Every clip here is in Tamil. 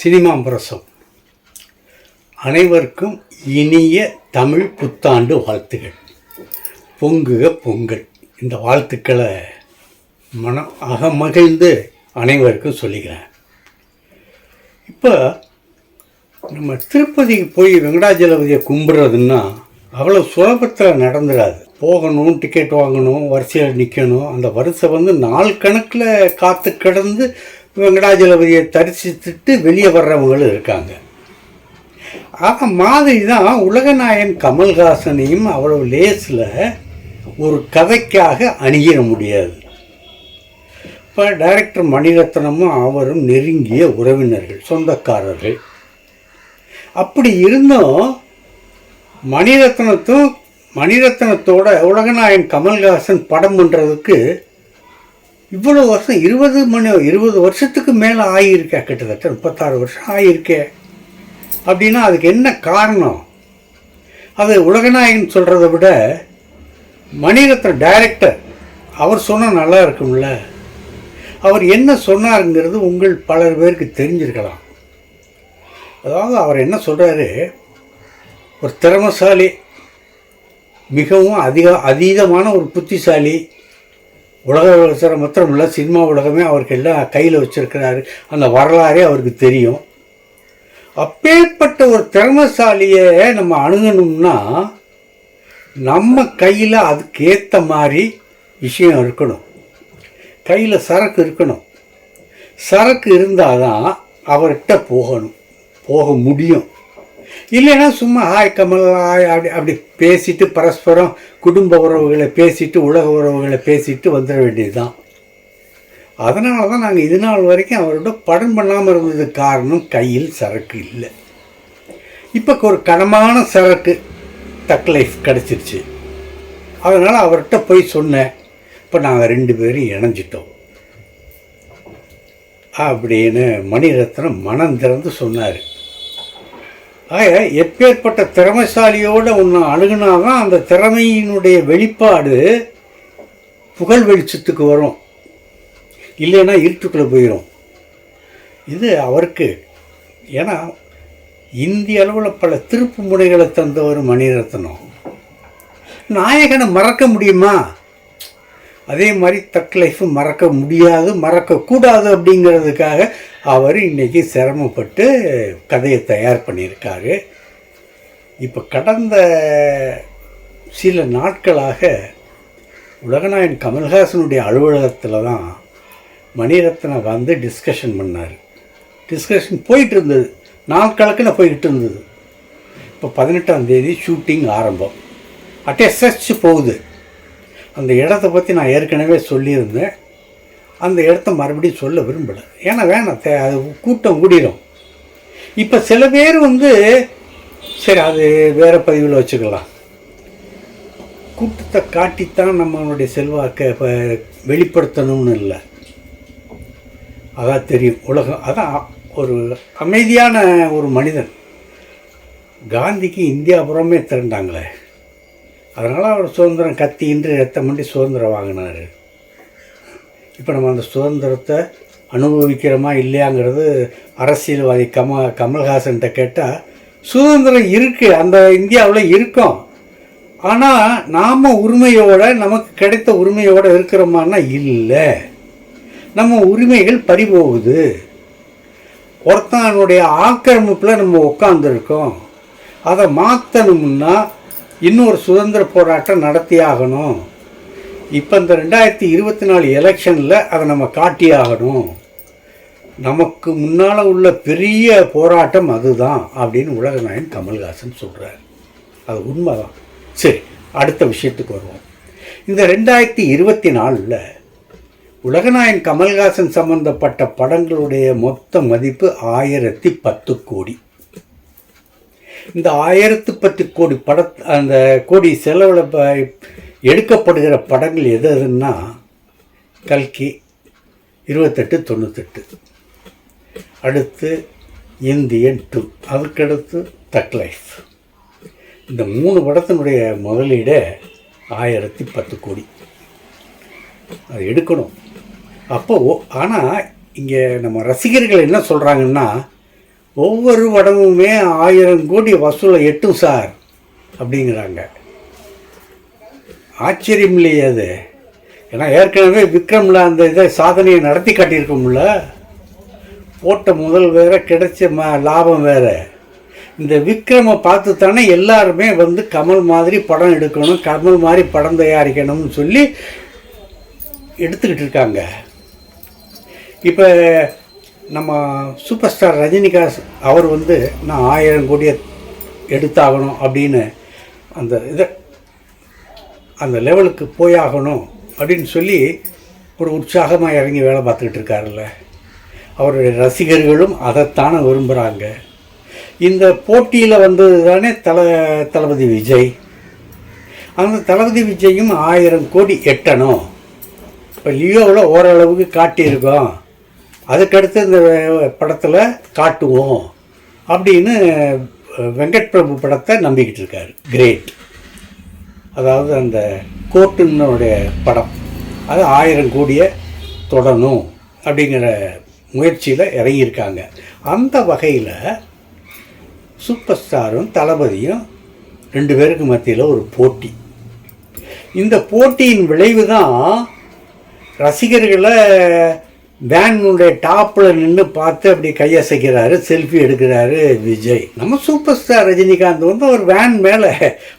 சினிமா பிரசம் அனைவருக்கும் இனிய தமிழ் புத்தாண்டு வாழ்த்துகள். பொங்குக பொங்கல். இந்த வாழ்த்துக்களை மனம் அகமகிழ்ந்து அனைவருக்கும் சொல்லிக்கிறேன். இப்போ நம்ம திருப்பதிக்கு போய் வெங்கடாஜலபதியை கும்பிட்றதுன்னா அவ்வளோ சுலபத்தில் நடந்துடாது போகணும் டிக்கெட் வாங்கணும் வரிசையில் நிற்கணும் அந்த வரிசை வந்து நாள் கணக்கில் காத்து கிடந்து வெங்கடாஜலபதியை தரிசித்துட்டு வெளியே வர்றவங்களும் இருக்காங்க. ஆக மாதிரி தான் உலகநாயன் கமல்ஹாசனையும் அவ்வளவு லேஸில் ஒரு கதைக்காக அணுகிட முடியாது. இப்போ டைரக்டர் மணிரத்னமும் அவரும் நெருங்கிய உறவினர்கள் சொந்தக்காரர்கள். அப்படி இருந்தும் மணிரத்னத்தும் மணிரத்னத்தோட உலகநாயன் கமல்ஹாசன் படம் பண்ணுறதுக்கு இவ்வளோ வருஷம் இருபது மணி இருபது வருஷத்துக்கு மேலே ஆகியிருக்கே கிட்டத்தட்ட முப்பத்தாறு வருஷம் ஆகியிருக்கே அப்படின்னா அதுக்கு என்ன காரணம்? அது உலகநாயகன் சொல்கிறத விட மணிரத்ன டைரக்டர் அவர் சொன்னால் நல்லா இருக்கும்ல? அவர் என்ன சொன்னாருங்கிறது உங்கள் பலர் பேருக்கு தெரிஞ்சிருக்கலாம். அதாவது அவர் என்ன சொல்கிறாரு ஒரு திறமசாலி மிகவும் அதிக அதீதமான ஒரு புத்திசாலி உலக உலகத்தில் மாத்திரம் இல்லை சினிமா உலகமே அவருக்கு எல்லாம் கையில் வச்சிருக்கிறாரு. அந்த வரலாறே அவருக்கு தெரியும். அப்பேற்பட்ட ஒரு திறமசாலியை நம்ம அணுகணும்னா நம்ம கையில் அதுக்கேற்ற மாதிரி விஷயம் இருக்கணும். கையில் சரக்கு இருக்கணும். சரக்கு இருந்தால் தான் அவர்கிட்ட போகணும். போக முடியும். இல்லைன்னா சும்மா ஹாய் கமல் ஹாய் அப்படி அப்படி பேசிட்டு பரஸ்பரம் குடும்ப உறவுகளை பேசிட்டு உலக உறவுகளை பேசிட்டு வந்துட வேண்டியது தான் அதனால தான் நாங்கள் இது நாள் வரைக்கும் அவரோட படம் பண்ணாமல் இருந்ததுக்கு காரணம் கையில் சரக்கு இல்லை. இப்போ ஒரு கனமான சரக்கு தக் லைஃப் கிடச்சிருச்சு. அதனால் அவர்கிட்ட போய் சொன்னேன் இப்போ நாங்கள் ரெண்டு பேரும் இணைஞ்சிட்டோம். அப்படின்னு மணிரத்னம் மனம் திறந்து சொன்னார். ஆக எப்பேற்பட்ட திறமைசாலியோடு ஒன்று அணுகுனாதான் அந்த திறமையினுடைய வெளிப்பாடு புகழ் வெளிச்சத்துக்கு வரும். இல்லைன்னா இருட்டுக்குள்ளே போயிடும் இது அவருக்கு ஏன்னா இந்திய அளவில் பல திருப்பு முனைகளை தந்தவர் மணிரத்னம். நாயகனை மறக்க முடியுமா? அதே மாதிரி தக் லைஃப் மறக்க முடியாது மறக்கக்கூடாது அப்படிங்கிறதுக்காக அவர் இன்றைக்கி சிரமப்பட்டு கதையை தயார் பண்ணியிருக்காரு. இப்போ கடந்த சில நாட்களாக உலகநாயன் கமல்ஹாசனுடைய அலுவலகத்தில் தான் மணிரத்னம் வந்து டிஸ்கஷன் பண்ணார். டிஸ்கஷன் போயிட்டு இருந்தது. நாள் கணக்கில் போய்கிட்டு இருந்தது. இப்போ பதினெட்டாம் தேதி ஷூட்டிங் ஆரம்பம். அட்டே சர்ச் போகுது. அந்த இடத்த பற்றி நான் ஏற்கனவே சொல்லியிருந்தேன். அந்த இடத்த மறுபடியும் சொல்ல விரும்பலை. ஏன்னா வேணாம் தே அது கூட்டம் கூடிடும் இப்போ சில பேர் வந்து சரி அது வேறு பதிவில் வச்சுக்கலாம். கூட்டத்தை காட்டித்தான் நம்மளுடைய செல்வாக்கை இப்போ வெளிப்படுத்தணும்னு இல்லை. அதான் தெரியும். உலகம் அதான் ஒரு அமைதியான ஒரு மனிதன். காந்திக்கு இந்தியா புறமே திரண்டாங்களே. அதனால் அவர் சுதந்திரம் கத்தியின்றி ரத்தம் பண்ணி சுதந்திரம் வாங்கினார். இப்போ நம்ம அந்த சுதந்திரத்தை அனுபவிக்கிறோமா இல்லையாங்கிறது அரசியல்வாதி கம கமல்ஹாசன்கிட்ட கேட்டால் சுதந்திரம் இருக்குது அந்த இந்தியாவில் இருக்கும். ஆனால் நாம் உரிமையோட நமக்கு கிடைத்த உரிமையோடு இருக்கிறோமான்னா இல்லை. நம்ம உரிமைகள் பறிபோகுது. ஒருத்தனுடைய ஆக்கிரமிப்பில் நம்ம உட்காந்துருக்கோம் அதை மாற்றணும்னா இன்னொரு சுதந்திர போராட்டம் நடத்தியாகணும். இப்போ இந்த ரெண்டாயிரத்தி இருபத்தி நாலு எலெக்ஷனில் அதை நம்ம காட்டியாகணும். நமக்கு முன்னால் உள்ள பெரிய போராட்டம் அதுதான் அப்படின்னு உலகநாயகன் கமல்ஹாசன் சொல்கிறார் அது உண்மைதான். சரி அடுத்த விஷயத்துக்கு வருவோம். இந்த ரெண்டாயிரத்தி இருபத்தி நாலில் உலகநாயகன் கமல்ஹாசன் சம்பந்தப்பட்ட படங்களுடைய மொத்த மதிப்பு ஆயிரத்தி பத்து கோடி. இந்த ஆயிரத்து பத்து கோடி பட அந்த கோடி செலவில் எடுக்கப்படுகிற படங்கள் எது எதுன்னா கல்கி இருபத்தெட்டு தொண்ணூத்தெட்டு. அடுத்து இந்தியன் டூ அதுக்கடுத்து தக் லைஃப். இந்த மூணு படத்தினுடைய முதலீடே ஆயிரத்தி பத்து கோடி. அது எடுக்கணும். அப்போ ஆனால் இங்கே நம்ம ரசிகர்கள் என்ன சொல்கிறாங்கன்னா ஒவ்வொரு படமுமே ஆயிரம் கோடி வசூலை எட்டும் சார் அப்படிங்கிறாங்க. ஆச்சரியம் இல்லையே அது. ஏன்னா ஏற்கனவே விக்ரமில் அந்த இதை சாதனையை நடத்தி காட்டியிருக்கோம்ல. போட்ட முதல் வேறு கிடைச்ச ம லாபம் வேறு. இந்த விக்ரமை பார்த்து தானே எல்லாருமே வந்து கமல் மாதிரி படம் எடுக்கணும் கமல் மாதிரி படம் தயாரிக்கணும்னு சொல்லி எடுத்துக்கிட்டு இருக்காங்க. இப்போ நம்ம சூப்பர் ஸ்டார் ரஜினிகாந்த் அவர் வந்து நான் ஆயிரம் கோடியை எடுத்தாகணும் அப்படின்னு அந்த இதை அந்த லெவலுக்கு போயாகணும் அப்படின்னு சொல்லி ஒரு உற்சாகமாக இறங்கி வேலை பார்த்துக்கிட்டு இருக்காருல்ல. அவருடைய ரசிகர்களும் அதைத்தானே விரும்புகிறாங்க இந்த போட்டியில் வந்தது தானே தல தளபதி விஜய். அந்த தளபதி விஜயும் ஆயிரம் கோடி எட்டணும். இப்போ லியோவில் ஓரளவுக்கு காட்டியிருக்கோம். அதுக்கடுத்து இந்த படத்தில் காட்டுவோம் அப்படின்னு வெங்கட் பிரபு படத்தை நம்பிக்கிட்டு இருக்காரு. கிரேட் அதாவது அந்த கோர்ட்டுனுடைய படம். அது ஆயிரம் கோடியை தொடணும் அப்படிங்கிற முயற்சியில் இறங்கியிருக்காங்க. அந்த வகையில் சூப்பர் ஸ்டாரும் தளபதியும் ரெண்டு பேருக்கு மத்தியில் ஒரு போட்டி. இந்த போட்டியின் விளைவு தான் ரசிகர்களை வேனுடைய டாப்பில் நின்று பார்த்து அப்படி கையசைக்கிறாரு செல்ஃபி எடுக்கிறாரு விஜய். நம்ம சூப்பர் ஸ்டார் ரஜினிகாந்த் வந்து ஒரு வேன் மேலே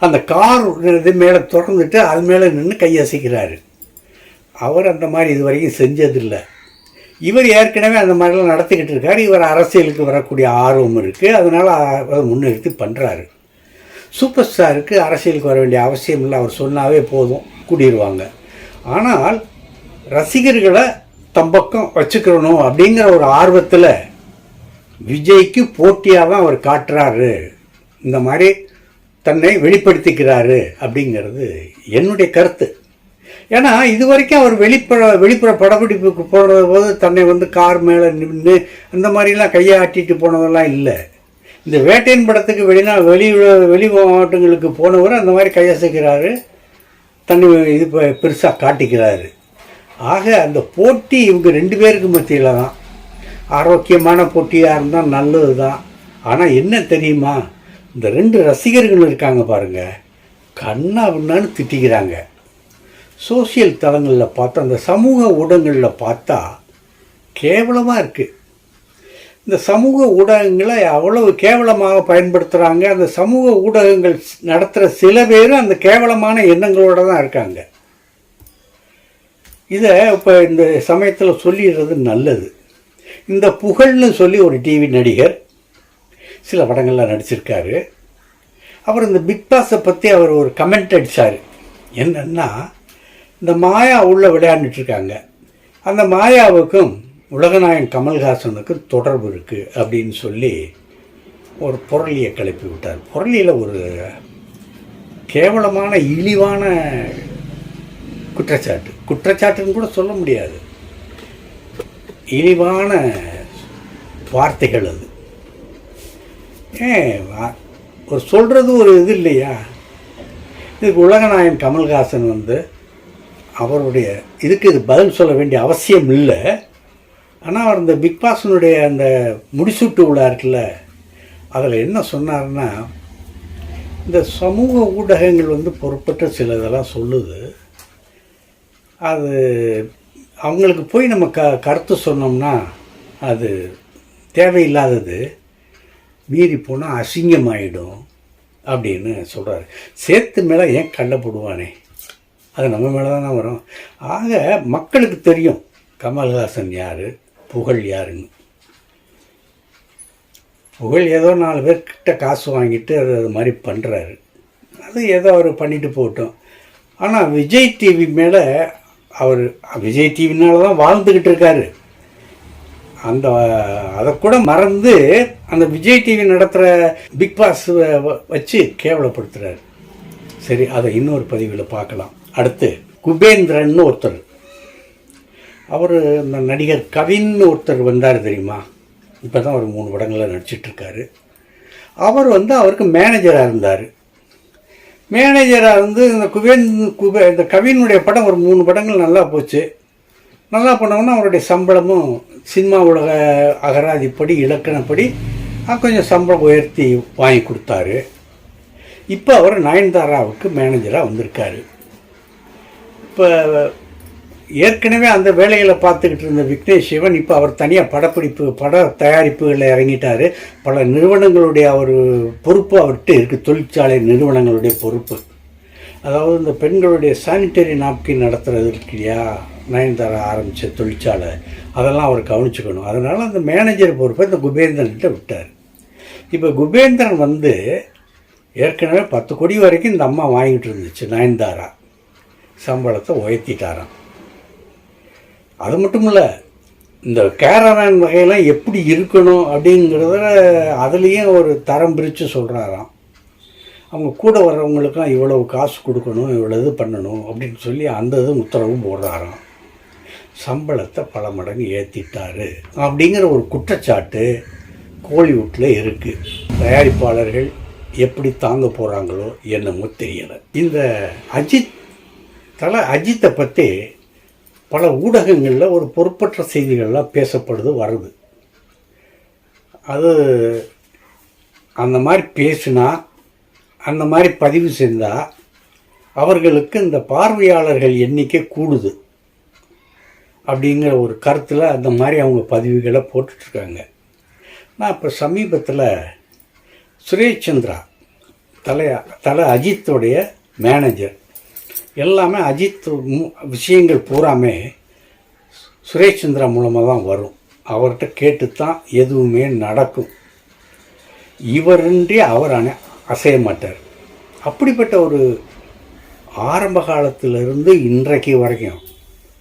அந்த கார் இது மேலே திறந்துட்டு அது மேலே நின்று கையசைக்கிறாரு. அவர் அந்த மாதிரி இது வரைக்கும் செஞ்சதில்லை. இவர் ஏற்கனவே அந்த மாதிரிலாம் நடத்திக்கிட்டு இருக்கார். இவர் அரசியலுக்கு வரக்கூடிய ஆர்வம் இருக்குது அதனால் அதை முன்னிறுத்தி பண்ணுறாரு சூப்பர் ஸ்டாருக்கு அரசியலுக்கு வர வேண்டிய அவசியம் இல்லை. அவர் சொன்னாவே போதும். கூடிடுவாங்க ஆனால் ரசிகர்களை தம்பக்கம் வச்சுக்கிறணும் அப்படிங்கிற ஒரு ஆர்வத்தில் விஜய்க்கு போட்டியாக தான் அவர் காட்டுறாரு. இந்த மாதிரி தன்னை வெளிப்படுத்திக்கிறாரு அப்படிங்கிறது என்னுடைய கருத்து. ஏன்னா இது வரைக்கும் அவர் வெளிப்புற வெளிப்புற படப்பிடிப்புக்கு போகிற போது தன்னை வந்து கார் மேலே நின்று அந்த மாதிரிலாம் கையை ஆட்டிட்டு போனதெல்லாம் இல்லை. இந்த வேட்டையின் படத்துக்கு வெளிநா வெளி வெளி மாவட்டங்களுக்கு போனவர் அந்த மாதிரி கையசைக்கிறாரு. தன்னை இது பெருசாக காட்டிக்கிறாரு. ஆக அந்த போட்டி இவங்க ரெண்டு பேருக்கு மத்தியில் தான் ஆரோக்கியமான போட்டியாக இருந்தால் நல்லது தான் ஆனால் என்ன தெரியுமா? இந்த ரெண்டு ரசிகர்கள் இருக்காங்க பாருங்கள் கண்ணா பின்னான்னு திட்டிக்கிறாங்க. சோசியல் தளங்களில் பார்த்தா அந்த சமூக ஊடகங்களில் பார்த்தா கேவலமாக இருக்குது இந்த சமூக ஊடகங்களை அவ்வளவு கேவலமாக பயன்படுத்துகிறாங்க அந்த சமூக ஊடகங்கள் நடத்துகிற சில பேர் அந்த கேவலமான எண்ணங்களோடு தான் இருக்காங்க. இதை இப்போ இந்த சமயத்தில் சொல்லிடுறது நல்லது. இந்த புகழ்னு சொல்லி ஒரு டிவி நடிகர் சில படங்களில் நடிச்சிருக்காரு. அவர் இந்த பிக் பாஸை பற்றி அவர் ஒரு கமெண்ட் அடித்தார் என்னென்னா இந்த மாயா உள்ளே விளையாண்டுட்டு இருக்காங்க. அந்த மாயாவுக்கும் உலகநாயகன் கமல்ஹாசனுக்கும் தொடர்பு இருக்குது அப்படின்னு சொல்லி ஒரு புரளியை கிளப்பி விட்டார். புரளியில் ஒரு கேவலமான இழிவான குற்றச்சாட்டு. குற்றச்சாட்டுன்னு கூட சொல்ல முடியாது. இழிவான வார்த்தைகள் அது. ஏன் ஒரு சொல்கிறது ஒரு இது இல்லையா? இதுக்கு உலகநாயகன் கமல்ஹாசன் வந்து அவருடைய இதுக்கு இது பதில் சொல்ல வேண்டிய அவசியம் இல்லை. ஆனால் அவர் இந்த பிக் பாஸினுடைய அந்த முடிசூட்டு விழா இருக்குல்ல அதில் என்ன சொன்னார்னா இந்த சமூக ஊடகங்கள் வந்து பொறுப்பற்ற சில இதெல்லாம் சொல்லுது. அது அவங்களுக்கு போய் நம்ம க கருத்து சொன்னோம்னா அது தேவையில்லாதது. மீறி போனால் அசிங்கமாயிடும் அப்படின்னு சொல்கிறாரு சேத்து மேலே ஏன் கள்ள போடுவானே? அது நம்ம மேலே தானே வரும். ஆக மக்களுக்கு தெரியும் கமல்ஹாசன் யார் புகழ் யாருன்னு. புகழ் ஏதோ நாலு பேர்கிட்ட காசு வாங்கிட்டு அது அது மாதிரி பண்ணுறாரு அது ஏதோ அவர் பண்ணிட்டு போகட்டும். ஆனால் விஜய் டிவி மேலே அவர் விஜய் டிவினால தான் வாழ்ந்துக்கிட்டு இருக்காரு. அந்த அதை கூட மறந்து அந்த விஜய் டிவி நடத்துகிற பிக் பாஸ் வச்சு கேவலப்படுத்துகிறாரு சரி அதை இன்னொரு பதிவில் பார்க்கலாம். அடுத்து குபேந்திரன் ஒருத்தர். அவர் இந்த நடிகர் கவின்னு ஒருத்தர் வந்தார் தெரியுமா? இப்போ தான் ஒரு மூணு படங்களில் நடிச்சிட்ருக்காரு அவர் வந்து அவருக்கு மேனேஜராக இருந்தார். மேனேஜராக இருந்து இந்த குபேன் குபே இந்த கவினுடைய படம் ஒரு மூணு படங்கள் நல்லா போச்சு. நல்லா பண்ணவொன்னா அவருடைய சம்பளமும் சினிமா உலக அகராதிப்படி இலக்கணப்படி கொஞ்சம் சம்பளம் உயர்த்தி வாங்கி கொடுத்தாரு. இப்போ அவர் நயன்தாராவுக்கு மேனேஜராக வந்திருக்காரு. இப்போ ஏற்கனவே அந்த வேலையில் பார்த்துக்கிட்டு இருந்த விக்னேஷ் சிவன் இப்போ அவர் தனியாக படப்பிடிப்பு பட தயாரிப்புகளில் இறங்கிட்டார். பல நிறுவனங்களுடைய அவர் பொறுப்பு அவர்கிட்ட இருக்குது தொழிற்சாலை நிறுவனங்களுடைய பொறுப்பு. அதாவது இந்த பெண்களுடைய சானிட்டரி நாப்கின் நடத்துகிறது இருக்கு இல்லையா நயன்தாரா ஆரம்பித்த தொழிற்சாலை அதெல்லாம் அவர் கவனிச்சுக்கணும். அதனால் அந்த மேனேஜர் பொறுப்பை இந்த குபேந்திரன்கிட்ட விட்டார். இப்போ குபேந்திரன் வந்து ஏற்கனவே பத்து கோடி வரைக்கும் இந்த அம்மா வாங்கிட்டு இருந்துச்சு நயன்தாரா. சம்பளத்தை உயர்த்திட்டாராம். அது மட்டும் இல்லை இந்த கேரவேன் வகையெல்லாம் எப்படி இருக்கணும் அப்படிங்கிறத அதுலேயும் ஒரு தரம் பிரித்து சொல்கிறாராம் அவங்க கூட வர்றவங்களுக்கும் இவ்வளவு காசு கொடுக்கணும் இவ்வளோ இது பண்ணணும் அப்படின்னு சொல்லி அந்த இது உத்தரவும் போடுறாராம். சம்பளத்தை பல மடங்கு ஏற்றிட்டாரு அப்படிங்கிற ஒரு குற்றச்சாட்டு கோலிவுட்டில் இருக்குது தயாரிப்பாளர்கள் எப்படி தாங்க போகிறாங்களோ என்னமோ தெரியலை. இந்த அஜித் தலை அஜித்தை பற்றி பல ஊடகங்களில் ஒரு பொறுப்பற்ற செய்திகள்லாம் பேசப்படுது வருது. அது அந்த மாதிரி பேசினா அந்த மாதிரி பதிவு செஞ்சால் அவர்களுக்கு இந்த பார்வையாளர்கள் எண்ணிக்கை கூடுது. அப்படிங்கிற ஒரு கருத்தில் அந்த மாதிரி அவங்க பதிவுகளை போட்டுட்ருக்காங்க. நான் இப்போ சமீபத்தில் சுரேஷ் சந்திரா தலை தலை அஜித்தோடைய மேனேஜர் எல்லாமே அஜித் விஷயங்கள் பூராமே சுரேஷ் சந்திரா மூலமாக தான் வரும். அவர்கிட்ட கேட்டு தான் எதுவுமே நடக்கும். இவரின்றி அவர் அணை அசைய மாட்டார். அப்படிப்பட்ட ஒரு ஆரம்ப காலத்திலிருந்து இன்றைக்கு வரைக்கும்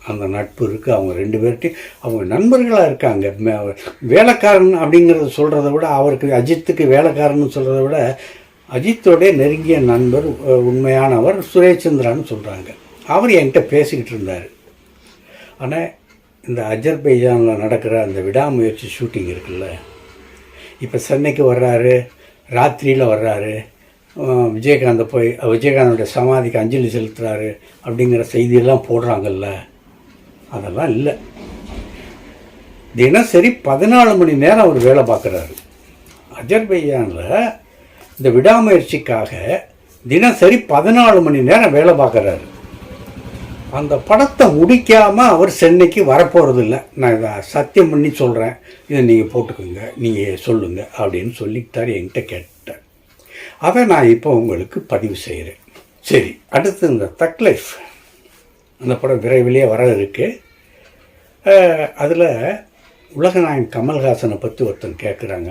அந்த நட்பு இருக்குது அவங்க ரெண்டு பேர்கிட்டையும் அவங்க நண்பர்களாக இருக்காங்க. மே- வேலைக்காரன் அப்படிங்கிறத சொல்கிறத விட அவருக்கு அஜித்துக்கு வேலைக்காரன்னு சொல்கிறத விட அஜித்தோடைய நெருங்கிய நண்பர் உண்மையானவர் சுரேச்சந்திரான்னு சொல்கிறாங்க அவர் என்கிட்ட பேசிக்கிட்டு இருந்தார். ஆனால் இந்த அஜர்பைஜானில் நடக்கிற அந்த விடாமுயற்சி ஷூட்டிங் இருக்குல்ல இப்போ சென்னைக்கு வர்றாரு ராத்திரியில் வர்றாரு விஜயகாந்தை போய் விஜயகாந்தோடைய சமாதிக்கு அஞ்சலி செலுத்துறாரு அப்படிங்கிற செய்தியெல்லாம் போடுறாங்கல்ல அதெல்லாம் இல்லை. தினசரி பதினாலு மணி நேரம் அவர் வேலை பார்க்குறாரு. அஜர்பைஜானில் இந்த விடாமுயற்சிக்காக தினசரி பதினாலு மணி நேரம் வேலை பார்க்குறாரு. அந்த படத்தை முடிக்காமல் அவர் சென்னைக்கு வரப்போகிறது இல்லை நான் இதை சத்தியம் பண்ணி சொல்கிறேன் இதை நீங்கள் போட்டுக்கோங்க. நீங்கள் சொல்லுங்கள் அப்படின்னு சொல்லிக்கிட்டார் என்கிட்ட கேட்டேன் அதை நான் இப்போ உங்களுக்கு பதிவு செய்கிறேன். சரி அடுத்து இந்த தக் லைஃப் அந்த படம் விரைவிலேயே வர இருக்குது அதில் உலகநாயகன் கமல்ஹாசனை பற்றி ஒருத்தன் கேட்குறாங்க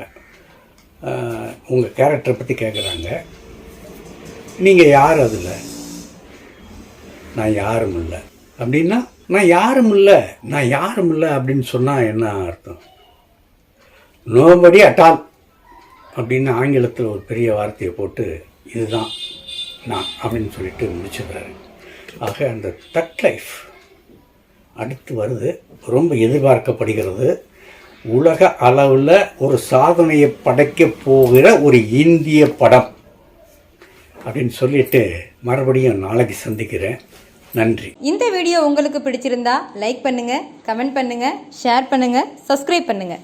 உங்கள் கேரக்டரை பற்றி கேட்குறாங்க நீங்கள் யார் அதில்? நான் யாரும் இல்லை. அப்படின்னா நான் யாரும் இல்லை. நான் யாரும் இல்லை அப்படின்னு சொன்னால் என்ன அர்த்தம்? நோபடி அட்டால் அப்படின்னு ஆங்கிலத்தில் ஒரு பெரிய வார்த்தையை போட்டு இதுதான் நான் அப்படின்னு சொல்லிட்டு முடிச்சுக்கிறாரு ஆக அந்த தட் லைஃப் அடுத்து வருது. ரொம்ப எதிர்பார்க்கப்படுகிறது. உலக அளவில் ஒரு சாதனையை படைக்க போகிற ஒரு இந்திய படம். அப்படின்னு சொல்லிட்டு மறுபடியும் நாளைக்கு சந்திக்கிறேன். நன்றி. இந்த வீடியோ உங்களுக்கு பிடிச்சிருந்தா லைக் பண்ணுங்க கமெண்ட் பண்ணுங்க ஷேர் பண்ணுங்க சப்ஸ்கிரைப் பண்ணுங்க.